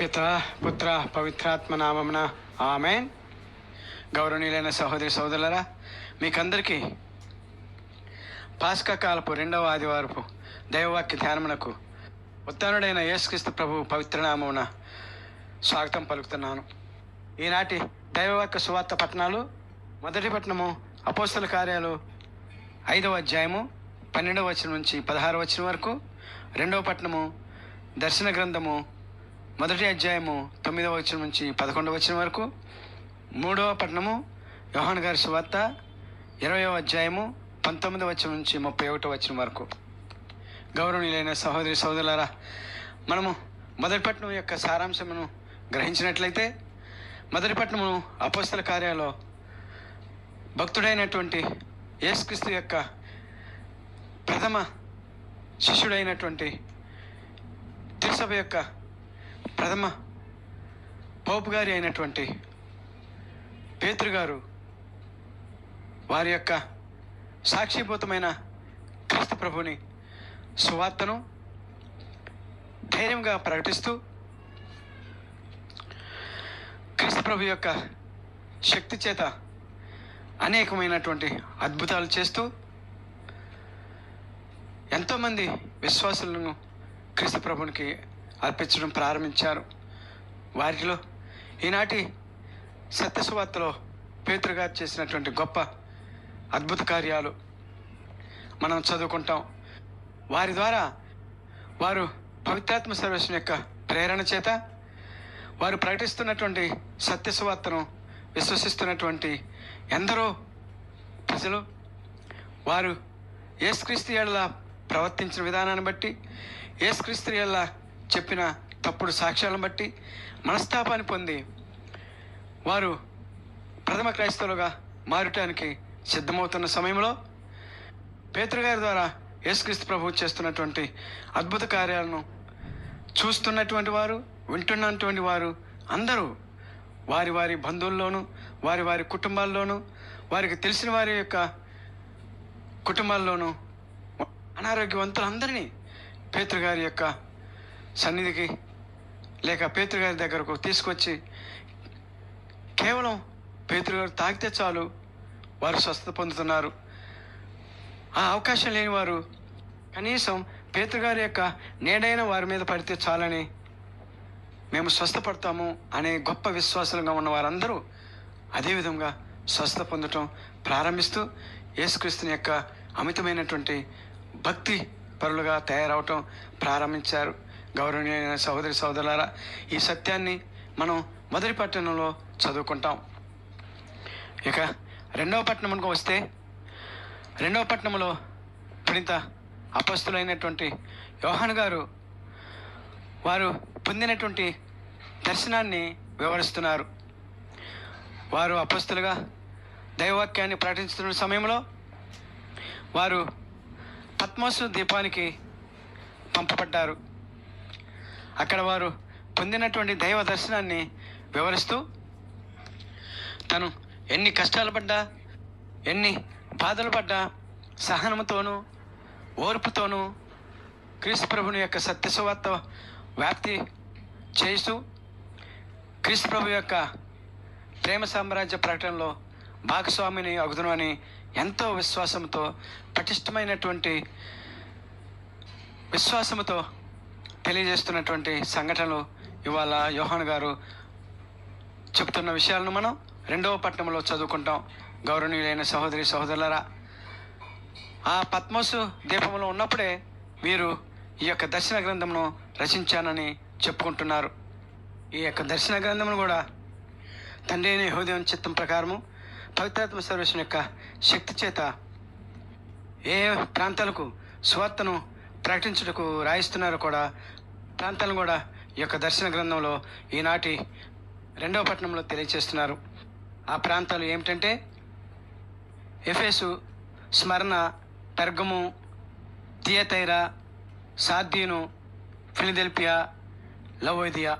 పిత పుత్ర పవిత్రాత్మ నామమున ఆమెన్. గౌరవనీయులైన సహోదరి సోదరులరా మీకందరికీ పాస్కా కాలపు రెండవ ఆదివారపు దైవవాక్య ధ్యానమునకు ఉత్తరుడైన యేసుక్రీస్తు ప్రభు పవిత్ర నామమున స్వాగతం పలుకుతున్నాను. ఈనాటి దైవవాక్య సువార్త పట్టణాలు మొదటి పట్టణము అపోస్తల కార్యాలు ఐదవ అధ్యాయము పన్నెండవ వచనం నుంచి పదహారు వచనం వరకు రెండవ పట్టణము దర్శన గ్రంథము మొదటి అధ్యాయము తొమ్మిదవ వచ్చిన నుంచి పదకొండవ వచ్చిన వరకు. మూడవ పట్టణము యోహాన్ గారి సువార్త. ఇరవయో అధ్యాయము పంతొమ్మిదవ వచ్చిన నుంచి ముప్పై ఒకటో వచ్చిన వరకు. గౌరవనీయులైన సహోదరి సహోదరులారా మనము మొదటి పట్టణం యొక్క సారాంశమును గ్రహించినట్లయితే మొదటి పట్టణము అపోస్తల కార్యాలో భక్తుడైనటువంటి యేసుక్రీస్తు యొక్క ప్రథమ శిష్యుడైనటువంటి తిరుసభ యొక్క ప్రథమ పోపు గారి అయినటువంటి పేతృగారు వారి యొక్క సాక్షిభూతమైన క్రీస్తు ప్రభుని సువార్తను ధైర్యంగా ప్రకటిస్తూ క్రీస్తు ప్రభు యొక్క శక్తి చేత అనేకమైనటువంటి అద్భుతాలు చేస్తూ ఎంతోమంది విశ్వాసులను క్రీస్తు ప్రభునికి అర్పించడం ప్రారంభించారు. వారిలో ఈనాటి సత్యసువార్తలో పేతృగారు చేసినటువంటి గొప్ప అద్భుత కార్యాలు మనం చదువుకుంటాం. వారి ద్వారా వారు పవిత్రాత్మ సర్వేశ్వరం యొక్క ప్రేరణ చేత వారు ప్రకటిస్తున్నటువంటి సత్యసువార్తను విశ్వసిస్తున్నటువంటి ఎందరో ప్రజలు వారు ఏసుక్రీస్తు ఏళ్ళ ప్రవర్తించిన విధానాన్ని బట్టి ఏసుక్రీస్తు ఏళ్ళ చెప్పిన తప్పుడు సాక్ష్యాలను బట్టి మనస్తాపాన్ని పొంది వారు ప్రథమ క్రైస్తవులుగా మారటానికి సిద్ధమవుతున్న సమయంలో పేతృగారి ద్వారా యేసుక్రీస్తు ప్రభు చేస్తున్నటువంటి అద్భుత కార్యాలను చూస్తున్నటువంటి వారు వింటున్నటువంటి వారు అందరూ వారి వారి బంధువుల్లోనూ వారి వారి కుటుంబాల్లోనూ వారికి తెలిసిన వారి యొక్క కుటుంబాల్లోనూ అనారోగ్యవంతులందరినీ పేతృగారి యొక్క సన్నిధికి లేక పేతురు గారి దగ్గరకు తీసుకొచ్చి కేవలం పేతృగారు తాకితే తాగితే చాలు వారు స్వస్థత పొందుతున్నారు. ఆ అవకాశం లేని వారు కనీసం పేతురు గారి యొక్క నేడైన వారి మీద పడితే చాలని మేము స్వస్థపడతాము అనే గొప్ప విశ్వాసాలుగా ఉన్న వారందరూ అదేవిధంగా స్వస్థ పొందటం ప్రారంభిస్తూ యేసుక్రీస్తుని యొక్క అమితమైనటువంటి భక్తి పరులుగా తయారవటం ప్రారంభించారు. గౌరవనీయమైన సహోదరి సహోదరులారా ఈ సత్యాన్ని మనం మొదటి పట్టణంలో చదువుకుంటాం. ఇక రెండవ పట్టణంకు వస్తే రెండవ పట్టణంలో పునీత అపస్తులైనటువంటి యోహాన్ గారు వారు పొందినటువంటి దర్శనాన్ని వివరిస్తున్నారు. వారు అపస్తులుగా దైవవాక్యాన్ని ప్రకటించుతున్న సమయంలో వారు పద్మోసు దీపానికి పంపబడ్డారు. అక్కడ వారు పొందినటువంటి దైవ దర్శనాన్ని వివరిస్తూ తను ఎన్ని కష్టాలు పడ్డా ఎన్ని బాధలు పడ్డా సహనముతోనూ ఓర్పుతోనూ క్రీస్తు ప్రభుని యొక్క సత్యసువార్త వ్యాప్తి చేస్తూ క్రీస్తు ప్రభు యొక్క ప్రేమ సామ్రాజ్య ప్రకటనలో భాగస్వామిని అగుదును అని ఎంతో విశ్వాసంతో పటిష్టమైనటువంటి విశ్వాసముతో తెలియజేస్తున్నటువంటి సంఘటనలు ఇవాళ యోహాన్ గారు చెప్తున్న విషయాలను మనం రెండవ పట్టణంలో చదువుకుంటాం. గౌరవనీయులైన సహోదరి సహోదరులరా ఆ పద్మసు దీపంలో ఉన్నప్పుడే వీరు ఈ యొక్క దర్శన గ్రంథమును రచించానని చెప్పుకుంటున్నారు. ఈ యొక్క దర్శన గ్రంథమును కూడా తండ్రి అయిన హృదయం చిత్తం ప్రకారము పవిత్రాత్మ సర్వేశ్వరం యొక్క శక్తి చేత ఏ ప్రాంతాలకు స్వార్థను ప్రకటించుటకు రాయిస్తున్నారు కూడా. ప్రాంతాలను కూడా ఈ యొక్క దర్శన గ్రంథంలో ఈనాటి రెండవ పట్టణంలో తెలియజేస్తున్నారు ఆ ప్రాంతాలు ఏమిటంటే ఎఫేసు స్మరణ పెర్గము థియతైరా సార్దీను ఫిలిదెల్పియా లవోదియా.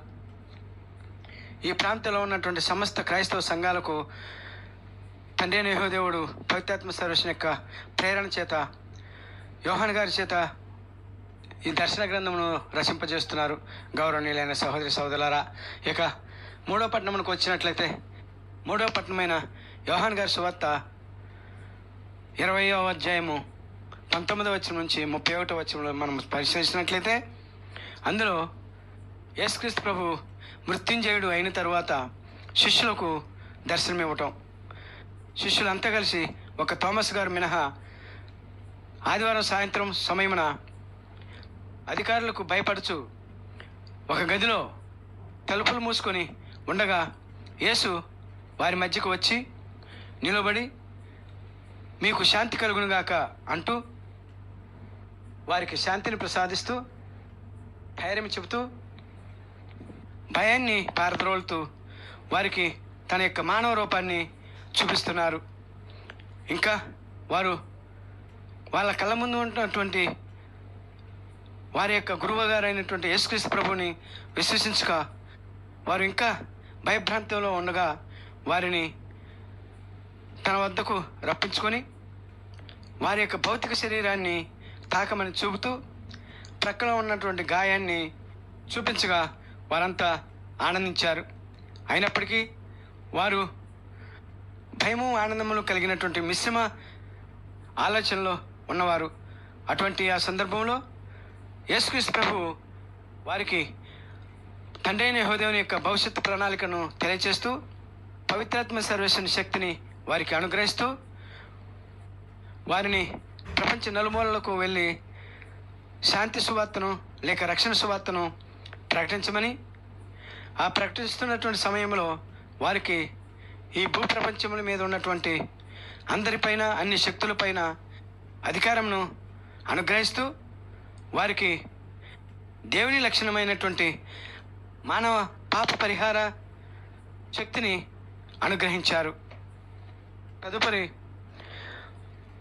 ఈ ప్రాంతంలో ఉన్నటువంటి సమస్త క్రైస్తవ సంఘాలకు తండ్రి నేహోదేవుడు పవిత్రాత్మ సర్వేషన్ యొక్క ప్రేరణ చేత యోహన్ గారి చేత ఈ దర్శన గ్రంథమును రచింపజేస్తున్నారు గౌరవనీయులైన సహోదరి సహోదరులారా ఇక మూడో పట్టణమునకు వచ్చినట్లయితే మూడో పట్టణమైన యోహాన్ గారి సువార్త ఇరవయో అధ్యాయము పంతొమ్మిదో వచ్చిన నుంచి ముప్పై ఒకటో వచ్చిన మనం పరిశీలించినట్లయితే అందులో యేసుక్రీస్తు ప్రభు మృత్యుంజయుడు అయిన తరువాత శిష్యులకు దర్శనమివ్వటం. శిష్యులంతా కలిసి ఒక థామస్ గారు మినహా ఆదివారం సాయంత్రం సమయమున అధికారులకు భయపడుచు. ఒక గదిలో తలుపులు మూసుకొని ఉండగా యేసు వారి మధ్యకు వచ్చి నిలబడి మీకు శాంతి కలుగునుగాక అంటూ వారికి శాంతిని ప్రసాదిస్తూ ధైర్యం చెబుతూ భయాన్ని పారద్రోలుతూ వారికి తన యొక్క మానవ రూపాన్ని చూపిస్తున్నారు. ఇంకా వారు వాళ్ళ కళ్ళ ముందు ఉన్నటువంటి వారి యొక్క గురువు యేసుక్రీస్తు ప్రభుని విశ్వసించక వారు ఇంకా భయభ్రాంతంలో ఉండగా వారిని తన వద్దకు రప్పించుకొని వారి యొక్క భౌతిక శరీరాన్ని తాకమని చూపుతూ ప్రక్కన ఉన్నటువంటి గాయాన్ని చూపించగా వారంతా ఆనందించారు. అయినప్పటికీ వారు భయము ఆనందములు కలిగినటువంటి మిశ్రమ ఆలోచనలో ఉన్నవారు. అటువంటి ఆ సందర్భంలో యేసుక్రీస్తు ప్రభు వారికి తండ్రి అయిన యొక్క భవిష్యత్తు ప్రణాళికను తెలియచేస్తూ పవిత్రాత్మ సర్వేశ్వరుని శక్తిని వారికి అనుగ్రహిస్తూ వారిని ప్రపంచ నలుమూలలకు వెళ్ళి శాంతి సువార్తను లేక రక్షణ సువార్తను ప్రకటించమని ఆ ప్రకటిస్తున్నటువంటి సమయంలో వారికి ఈ భూప్రపంచముల మీద ఉన్నటువంటి అందరిపైన అన్ని శక్తులపైన అధికారంను అనుగ్రహిస్తూ వారికి దేవుని లక్షణమైనటువంటి మానవ పాప పరిహార శక్తిని అనుగ్రహించారు. తదుపరి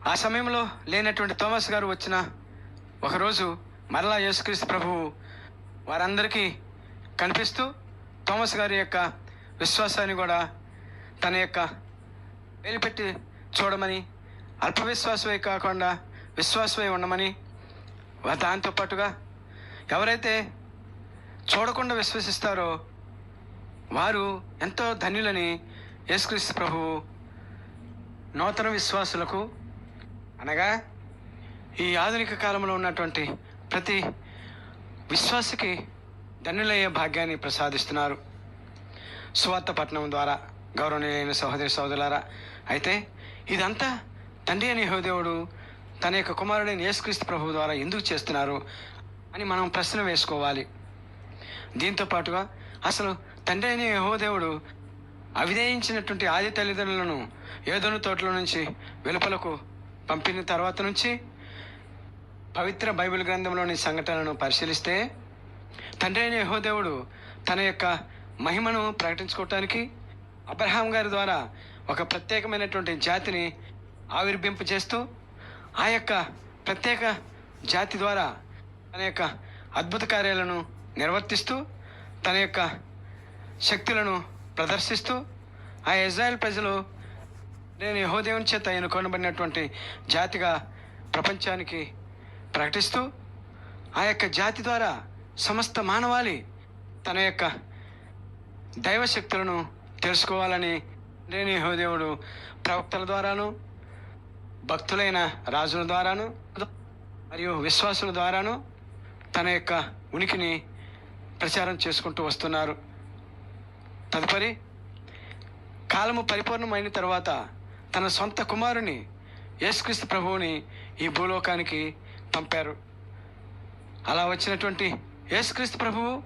ఆ సమయంలో లేనటువంటి థోమస్ గారు వచ్చిన ఒకరోజు మరలా యేసుక్రీస్తు ప్రభువు వారందరికీ కనిపిస్తూ థోమస్ గారి యొక్క విశ్వాసాన్ని కూడా తన యొక్క వేలిపెట్టి చూడమని అల్ప విశ్వాసమే కాకుండా విశ్వాసమై ఉండమని దాంతో పాటుగా ఎవరైతే చూడకుండా విశ్వసిస్తారో వారు ఎంతో ధన్యులని యేసుక్రీస్తు ప్రభువు నూతన విశ్వాసులకు అనగా ఈ ఆధునిక కాలంలో ఉన్నటువంటి ప్రతి విశ్వాసకి ధన్యులయ్యే భాగ్యాన్ని ప్రసాదిస్తున్నారు. సువార్త పట్టణం ద్వారా గౌరవనీయులైన సహోదరి సోదరులారా అయితే ఇదంతా తండ్రి అని దేవుడు తన యొక్క కుమారుడైన యేసుక్రీస్తు ప్రభు ద్వారా ఎందుకు చేస్తున్నారు అని మనం ప్రశ్న వేసుకోవాలి. దీంతో పాటుగా అసలు తండ్రి అయిన యహోదేవుడు అవిధేయించినటువంటి ఆది తల్లిదండ్రులను ఏదోను తోటల నుంచి వెలుపలకు పంపిన తర్వాత నుంచి పవిత్ర బైబిల్ గ్రంథంలోని సంఘటనలను పరిశీలిస్తే తండ్రి అయిన యహోదేవుడు తన యొక్క మహిమను ప్రకటించుకోవటానికి అబ్రహాం గారి ద్వారా ఒక ప్రత్యేకమైనటువంటి జాతిని ఆవిర్భింప చేస్తూ ఆ యొక్క ప్రత్యేక జాతి ద్వారా తన యొక్క అద్భుత కార్యాలను నిర్వర్తిస్తూ తన యొక్క శక్తులను ప్రదర్శిస్తూ ఆ ఇజ్రాయెల్ ప్రజలు నేను యహోదేవుని చేత ఎన్నుకొనబడినటువంటి జాతిగా ప్రపంచానికి ప్రకటిస్తూ ఆ యొక్క జాతి ద్వారా సమస్త మానవాళి తన యొక్క దైవ శక్తులను తెలుసుకోవాలని నేను యహోదేవుడు ప్రవక్తల ద్వారాను భక్తులైన రాజుల ద్వారాను మరియు విశ్వాసుల ద్వారాను తన యొక్క ఉనికిని ప్రచారం చేసుకుంటూ వస్తున్నారు. తదుపరి కాలము పరిపూర్ణమైన తర్వాత తన సొంత కుమారుని యేసుక్రీస్తు ప్రభువుని ఈ భూలోకానికి పంపారు. అలా వచ్చినటువంటి యేసుక్రీస్తు ప్రభువు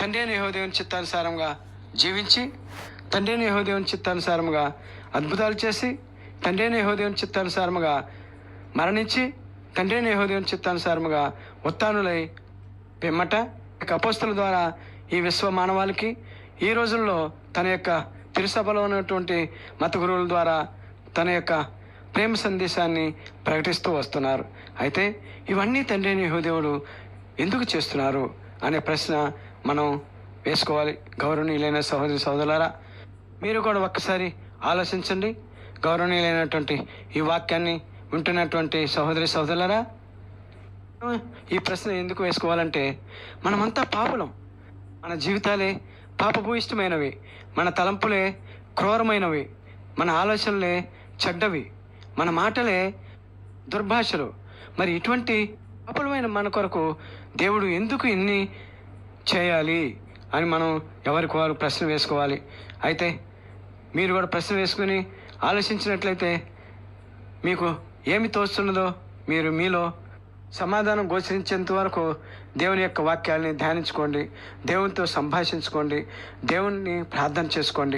తండ్రి యహోదేవుని చిత్తానుసారంగా జీవించి తండ్రి యహోదేవుని చిత్తానుసారంగా అద్భుతాలు చేసి తండ్రి అయిన యెహోదేవుని చిత్తానుసారముగా మరణించి తండ్రి అయిన చిత్తానుసారముగా ఉత్తానులై పిమ్మట యొక్క అపోస్తుల ద్వారా ఈ విశ్వ మానవాళికి ఈ రోజుల్లో తన యొక్క తిరుసభలో ఉన్నటువంటి మత గురువుల ద్వారా తన యొక్క ప్రేమ సందేశాన్ని ప్రకటిస్తూ వస్తున్నారు. అయితే ఇవన్నీ తండ్రి అయిన ఎందుకు చేస్తున్నారు అనే ప్రశ్న మనం వేసుకోవాలి. గౌరవనీయులైన సహోదరి సహోదరులారా మీరు కూడా ఒక్కసారి ఆలోచించండి. గౌరవనీయులైనటువంటి ఈ వాక్యాన్ని వింటున్నటువంటి సహోదరి సహోదరులరా ఈ ప్రశ్న ఎందుకు వేసుకోవాలంటే మనమంతా పాపులం. మన జీవితాలే పాపభూయిష్టమైనవి. మన తలంపులే క్రూరమైనవి. మన ఆలోచనలే చెడ్డవి. మన మాటలే దుర్భాషలు. మరి ఇటువంటి పాపలమైన మన కొరకు దేవుడు ఎందుకు ఇన్ని చేయాలి అని మనం ఎవరికి వారు ప్రశ్న వేసుకోవాలి? అయితే మీరు కూడా ప్రశ్న వేసుకుని ఆలోచించినట్లయితే మీకు ఏమి తోస్తున్నదో మీరు మీలో సమాధానం గోచరించేంత వరకు దేవుని యొక్క వాక్యాలని ధ్యానించుకోండి. దేవునితో సంభాషించుకోండి. దేవుణ్ణి ప్రార్థన చేసుకోండి.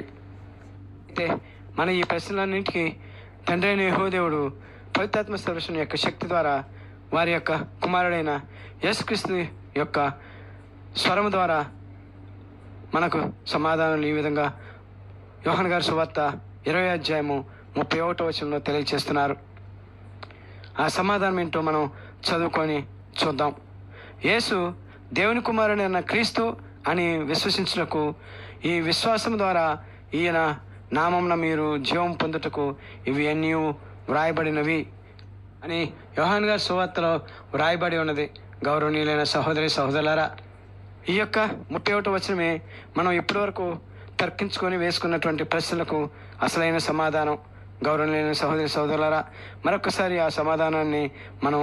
అయితే మన ఈ ప్రశ్నలన్నింటికి తండ్రి అయిన యహోదేవుడు పవిత్రాత్మ సర్వస్వం యొక్క శక్తి ద్వారా వారి యొక్క కుమారుడైన యేసుక్రీస్తు యొక్క స్వరం ద్వారా మనకు సమాధానం ఈ విధంగా యోహన్ గారి సువార్త ఇరవై అధ్యాయము ముప్పై ఒకటో వచనంలో తెలియజేస్తున్నారు. ఆ సమాధానం ఏంటో మనం చదువుకొని చూద్దాం. యేసు దేవుని కుమారుడైన క్రీస్తు అని విశ్వసించుటకు ఈ విశ్వాసం ద్వారా ఈయన నామంన మీరు జీవం పొందుటకు ఇవి అన్నీ వ్రాయబడినవి అని యోహాన్ గారి సువార్తలో వ్రాయబడి ఉన్నది. గౌరవనీయులైన సహోదరి సహోదరులారా ఈ యొక్క ముప్పై ఒకటి వచనమే మనం ఇప్పటివరకు తర్కించుకొని వేసుకున్నటువంటి ప్రశ్నలకు అసలైన సమాధానం గౌరవనీయులైన సహోదరి సహోదరులారా మరొకసారి ఆ సమాధానాన్ని మనం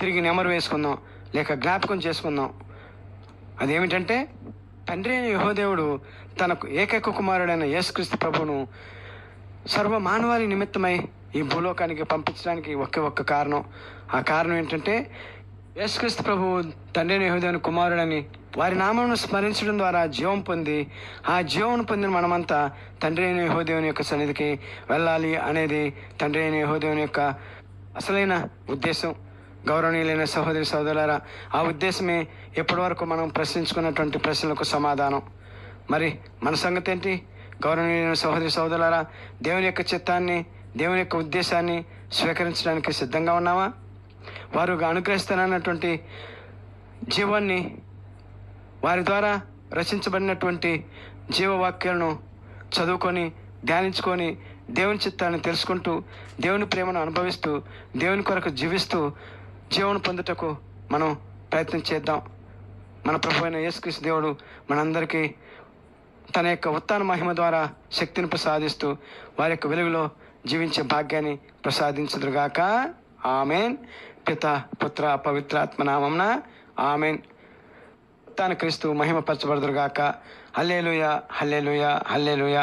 తిరిగి నెమరు వేసుకుందాం లేక జ్ఞాపకం చేసుకుందాం. అదేమిటంటే తండ్రి అయిన యహోదేవుడు తనకు ఏకైక కుమారుడైన యేసుక్రీస్తు ప్రభువును సర్వ మానవాళి నిమిత్తమై ఈ భూలోకానికి పంపించడానికి ఒకే ఒక్క కారణం. ఆ కారణం ఏంటంటే యేసుక్రీస్తు ప్రభువు తండ్రి అయిన యహోదేవుని కుమారుడని వారి నామమును స్మరించడం ద్వారా జీవం పొంది ఆ జీవం పొందిన మనమంతా తండ్రి అయిన యహోదేవుని యొక్క సన్నిధికి వెళ్ళాలి అనేది తండ్రి అయిన యహోదేవుని యొక్క అసలైన ఉద్దేశం. గౌరవనీయులైన సహోదరి సహోదరులారా ఆ ఉద్దేశమే ఇప్పటివరకు మనం ప్రశ్నించుకున్నటువంటి ప్రశ్నలకు సమాధానం. మరి మన సంగతి ఏంటి గౌరవనీయులైన సహోదరి సహోదరులారా దేవుని యొక్క చిత్తాన్ని దేవుని యొక్క ఉద్దేశాన్ని స్వీకరించడానికి సిద్ధంగా ఉన్నామా వారు అనుగ్రహిస్తానన్నటువంటి జీవాన్ని వారి ద్వారా రచించబడినటువంటి జీవవాక్యాలను చదువుకొని ధ్యానించుకొని దేవుని చిత్తాన్ని తెలుసుకుంటూ దేవుని ప్రేమను అనుభవిస్తూ దేవుని కొరకు జీవిస్తూ జీవనం పొందుటకు మనం ప్రయత్నం చేద్దాం. మన ప్రభు అయిన యేసుక్రీస్తు దేవుడు మనందరికీ తన యొక్క ఉత్తాన మహిమ ద్వారా శక్తిని ప్రసాదిస్తూ వారి యొక్క వెలుగులో జీవించే భాగ్యాన్ని ప్రసాదించదురుగాక. ఆమెన్. పిత పుత్ర పవిత్రాత్మ నామంన ఆమెన్. తన క్రీస్తు మహిమపరచబడదురుగాక. Hallelujah hallelujah hallelujah.